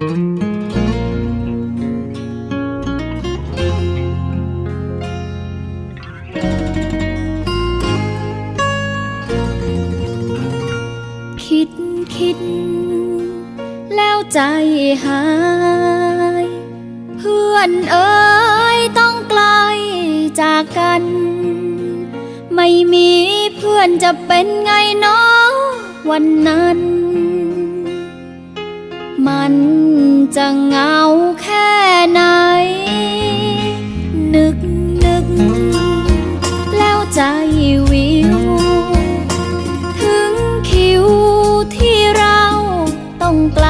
คิดคิด แล้วใจหาย เพื่อนเอ๋ยต้องไกลจากกัน ไม่มีเพื่อนจะเป็นไงเนาะวันนั้น มัน จะเหงาแค่ไหน นึกนึก แล้วใจวิว ถึงคิวที่เราต้องไกล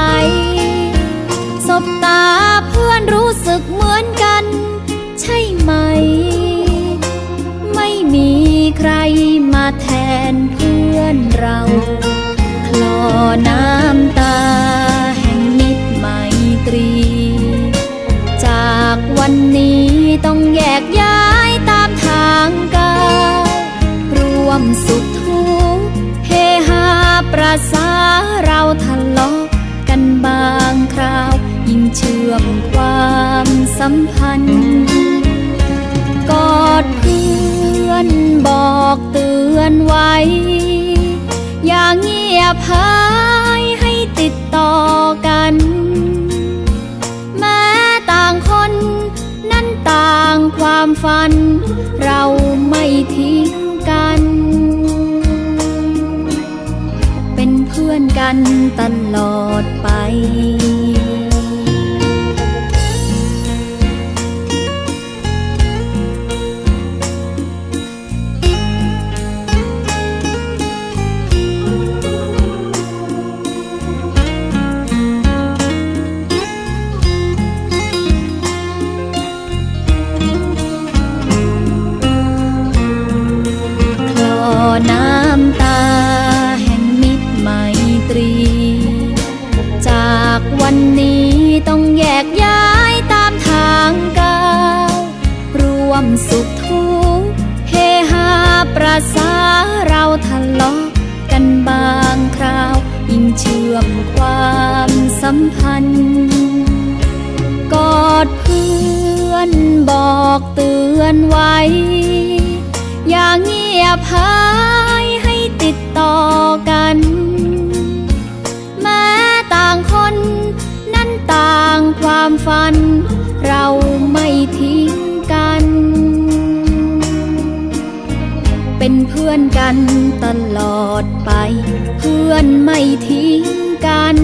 สบตาเพื่อนรู้สึกเหมือนกัน ใช่ไหม ไม่มีใครมาแทนเพื่อนเรา คลอน ต้องแยกย้ายตามทางกายรวมสุขทุกข์เฮฮาประสาเราทะเลาะกันบางคราว ยิ่งเชื่อมความสัมพันธ์ กอดเพื่อนบอกเตือนไว้ อย่าเงียบหาย ความฝัน เราไม่ทิ้งกัน เป็นเพื่อนกันตลอดไป น้ำตาแห่งมิตรไมตรี จากวันนี้ต้องแยกย้ายตามทางกายร่วมสุขทุกข์เฮฮาประสาเราทะเลาะกันบางคราว ยิ่งเชื่อมความสัมพันธ์ กอดเพื่อนบอกเตือนไว้ อย่าเงีย บหายให้ติดต่อกัน แม้ต่างคนนั้นต่างความฝัน เราไม่ทิ้งกัน เป็นเพื่อนกันตลอดไป เพื่อนไม่ทิ้งกัน